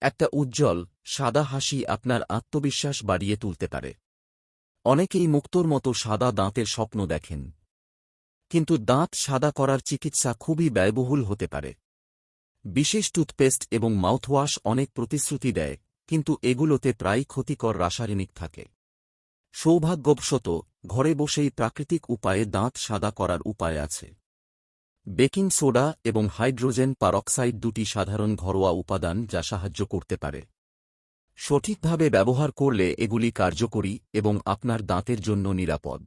একটা উজ্জ্বল, সাদা হাসি আপনার আত্মবিশ্বাস বাড়িয়ে তুলতে পারে। অনেকেই মুক্তোর মতো সাদা দাঁতের স্বপ্ন দেখেন। কিন্তু দাঁত সাদা করার চিকিৎসা খুবই ব্যয়বহুল হতে পারে। বিশেষ টুথপেস্ট এবং মাউথওয়াশ অনেক প্রতিশ্রুতি দেয়, কিন্তু এগুলোতে প্রায় ক্ষতিকর রাসায়নিক থাকে। সৌভাগ্যবশত, ঘরে বসেই প্রাকৃতিক উপায়ে দাঁত সাদা করার উপায় আছে। বেকিং সোডা এবং হাইড্রোজেন পারক্সাইড দুটি সাধারণ ঘরোয়া উপাদান যা সাহায্য করতে পারে। সঠিকভাবে ব্যবহার করলে এগুলি কার্যকরী এবং আপনার দাঁতের জন্য নিরাপদ।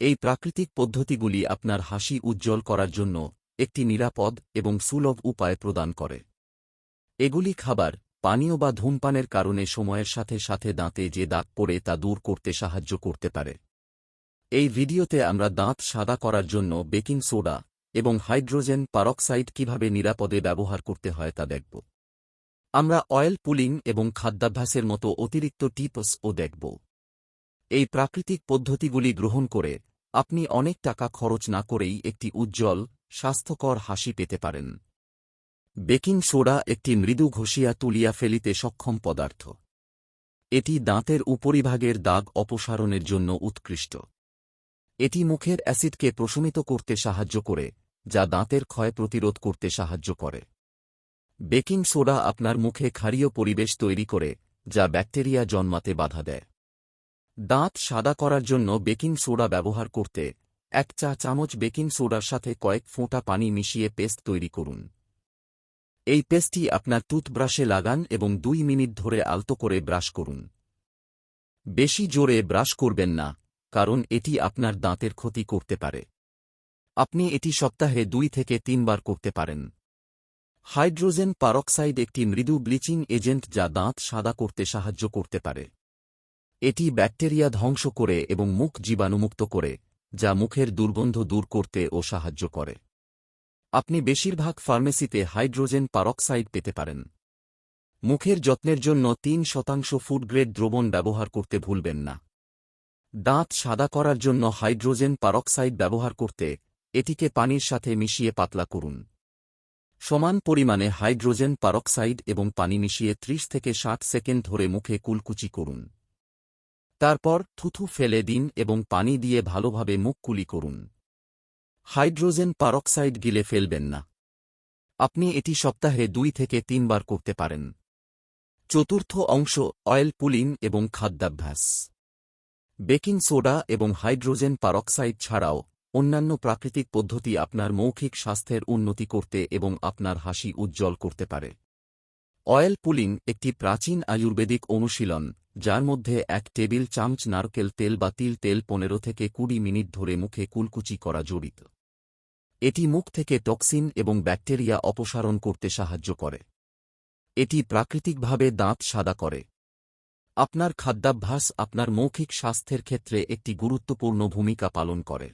এই প্রাকৃতিক পদ্ধতিগুলি আপনার হাসি উজ্জ্বল করার জন্য একটি নিরাপদ এবং সুলভ উপায় প্রদান করে। এগুলি খাবার, পানীয় বা ধূমপানের কারণে সময়ের সাথে সাথে দাঁতে যে দাগ পড়ে তা দূর করতে সাহায্য করতে পারে। এই ভিডিওতে আমরা দাঁত সাদা করার জন্য বেকিং সোডা এবং হাইড্রোজেন পারক্সাইড কীভাবে নিরাপদে ব্যবহার করতে হয় তা দেখব। আমরা অয়েল পুলিং এবং খাদ্যাভ্যাসের মতো অতিরিক্ত টিপসও দেখব। এই প্রাকৃতিক পদ্ধতিগুলি গ্রহণ করে আপনি অনেক টাকা খরচ না করেই একটি উজ্জ্বল, স্বাস্থ্যকর হাসি পেতে পারেন। বেকিং সোডা একটি মৃদু ঘষিয়া তুলিয়া ফেলিতে সক্ষম পদার্থ। এটি দাঁতের উপরিভাগের দাগ অপসারণের জন্য উৎকৃষ্ট। এটি মুখের অ্যাসিডকে প্রশমিত করতে সাহায্য করে যা দাঁতের ক্ষয় প্রতিরোধ করতে সাহায্য করে। বেকিং সোডা আপনার মুখে ক্ষারীয় পরিবেশ তৈরি করে, যা ব্যাকটেরিয়া জন্মাতে বাধা দেয়। দাঁত সাদা করার জন্য বেকিং সোডা ব্যবহার করতে এক চা চামচ বেকিং সোডার সাথে কয়েক ফোঁটা পানি মিশিয়ে পেস্ট তৈরি করুন। এই পেস্টটি আপনার টুথব্রাশে লাগান এবং দুই মিনিট ধরে আলতো করে ব্রাশ করুন। বেশি জোরে ব্রাশ করবেন না, কারণ এটি আপনার দাঁতের ক্ষতি করতে পারে। আপনি এটি সপ্তাহে দুই থেকে তিনবার করতে পারেন। হাইড্রোজেন পারক্সাইড একটি মৃদু ব্লিচিং এজেন্ট যা দাঁত সাদা করতে সাহায্য করতে পারে। এটি ব্যাকটেরিয়া ধ্বংস করে এবং মুখ জীবাণুমুক্ত করে, যা মুখের দুর্গন্ধ দূর করতে ও সাহায্য করে। আপনি বেশিরভাগ ফার্মেসিতে হাইড্রোজেন পারক্সাইড পেতে পারেন। মুখের যত্নের জন্য তিন শতাংশ ফুড গ্রেড দ্রবণ ব্যবহার করতে ভুলবেন না। দাঁত সাদা করার জন্য হাইড্রোজেন পারক্সাইড ব্যবহার করতে এটিকে পানির সাথে মিশিয়ে পাতলা করুন। সমান পরিমাণে হাইড্রোজেন পারক্সাইড এবং পানি মিশিয়ে ৩০ থেকে ষাট সেকেন্ড ধরে মুখে কুলকুচি করুন। তারপর থুথু ফেলে দিন এবং পানি দিয়ে ভালোভাবে মুখ কুলি করুন। হাইড্রোজেন পারক্সাইড গিলে ফেলবেন না। আপনি এটি সপ্তাহে দুই থেকে তিনবার করতে পারেন। চতুর্থ অংশ অয়েল পুলিং এবং খাদ্যাভ্যাস। বেকিং সোডা এবং হাইড্রোজেন পারক্সাইড ছাড়াও অন্যান্য প্রাকৃতিক পদ্ধতি আপনার মৌখিক স্বাস্থ্যের উন্নতি করতে এবং আপনার হাসি উজ্জ্বল করতে পারে। অয়েল পুলিং একটি প্রাচীন আয়ুর্বেদিক অনুশীলন, যার মধ্যে এক টেবিল চামচ নারকেল তেল বা তিল তেল পনেরো থেকে কুড়ি মিনিট ধরে মুখে কুলকুচি করা জড়িত। এটি মুখ থেকে টক্সিন এবং ব্যাকটেরিয়া অপসারণ করতে সাহায্য করে। এটি প্রাকৃতিকভাবে দাঁত সাদা করে। আপনার খাদ্যাভ্যাস আপনার মৌখিক স্বাস্থ্যের ক্ষেত্রে একটি গুরুত্বপূর্ণ ভূমিকা পালন করে।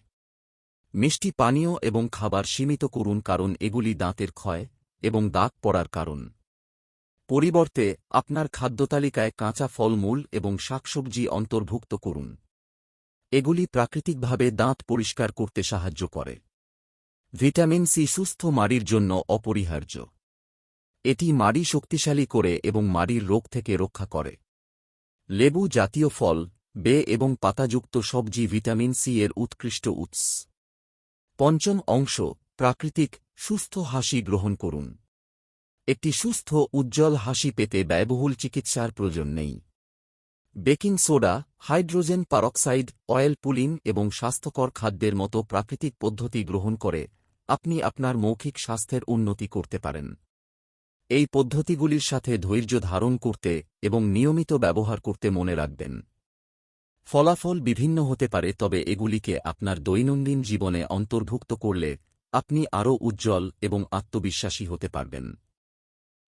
মিষ্টি পানীয় এবং খাবার সীমিত করুন কারণ এগুলি দাঁতের ক্ষয় এবং দাগ পড়ার কারণ। পরিবর্তে, আপনার খাদ্যতালিকায় কাঁচা ফলমূল এবং শাকসবজি অন্তর্ভুক্ত করুন। এগুলি প্রাকৃতিকভাবে দাঁত পরিষ্কার করতে সাহায্য করে। ভিটামিন সি সুস্থ মাড়ির জন্য অপরিহার্য। এটি মাড়ি শক্তিশালী করে এবং মাড়ির রোগ থেকে রক্ষা করে। লেবু জাতীয় ফল, বে এবং পাতাযুক্ত সবজি ভিটামিন সি এর উৎকৃষ্ট উৎস। পঞ্চম অংশ, প্রাকৃতিক, সুস্থ হাসি গ্রহণ করুন। একটি সুস্থ, উজ্জ্বল হাসি পেতে ব্যয়বহুল চিকিৎসার প্রয়োজন নেই। Baking soda, hydrogen peroxide, oil pulling এবং স্বাস্থ্যকর খাদ্যের মতো প্রাকৃতিক পদ্ধতি গ্রহণ করে আপনি আপনার মৌখিক স্বাস্থ্যের উন্নতি করতে পারেন। এই পদ্ধতিগুলির সাথে ধৈর্য ধারণ করতে এবং নিয়মিত ব্যবহার করতে মনে রাখবেন। ফলাফল বিভিন্ন হতে পারে, তবে এগুলিকে আপনার দৈনন্দিন জীবনে অন্তর্ভুক্ত করলে আপনি আরও উজ্জ্বল এবং আত্মবিশ্বাসী হতে পারবেন।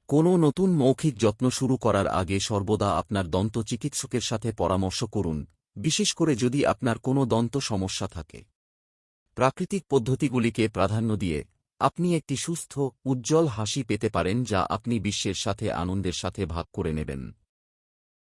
কোনো নতুন মৌখিক যত্ন শুরু করার আগে সর্বদা আপনার দন্ত চিকিৎসকের সাথে পরামর্শ করুন, বিশেষ করে যদি আপনার কোনো দন্ত সমস্যা থাকে। প্রাকৃতিক পদ্ধতিগুলিকে প্রাধান্য দিয়ে আপনি একটি সুস্থ, উজ্জ্বল হাসি পেতে পারেন যা আপনি বিশ্বের সাথে, আনন্দের সাথে ভাগ করে নেবেন।